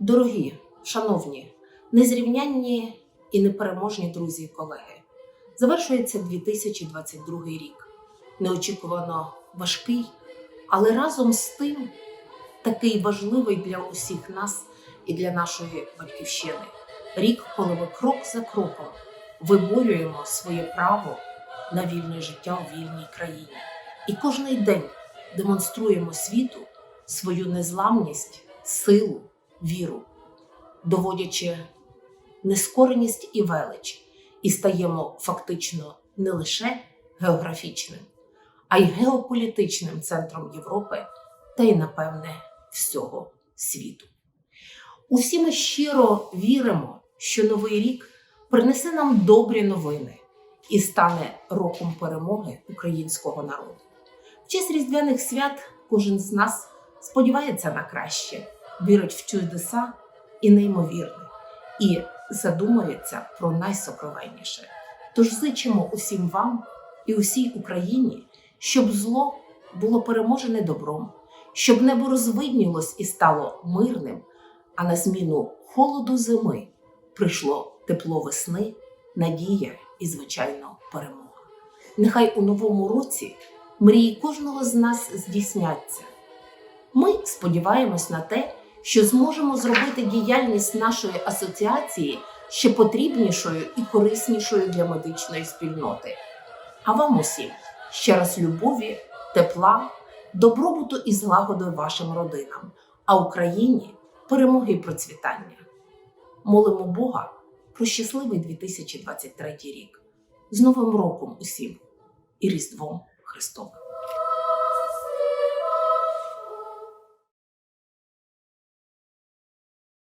Дорогі, шановні, незрівнянні і непереможні друзі і колеги, завершується 2022 рік. Неочікувано важкий, але разом з тим такий важливий для усіх нас і для нашої батьківщини. Рік, коли ми крок за кроком виборюємо своє право на вільне життя у вільній країні. І кожний день демонструємо світу свою незламність, силу, віру, доводячи нескореність і велич, і стаємо фактично не лише географічним, а й геополітичним центром Європи та й, напевне, всього світу. Усі ми щиро віримо, що новий рік принесе нам добрі новини і стане роком перемоги українського народу. В честь різдвяних свят кожен з нас сподівається на краще, вірить в чудеса і неймовірне, і задумується про найсокровенніше. Тож зичимо усім вам і усій Україні, щоб зло було переможене добром, щоб небо розвиднілось і стало мирним, а на зміну холоду зими прийшло тепло весни, надія і, звичайно, перемога. Нехай у новому році мрії кожного з нас здійсняться. Ми сподіваємось на те, що зможемо зробити діяльність нашої асоціації ще потрібнішою і кориснішою для медичної спільноти. А вам усім ще раз любові, тепла, добробуту і злагоди вашим родинам, а Україні перемоги і процвітання. Молимо Бога про щасливий 2023 рік з Новим роком усім і Різдвом Христовим.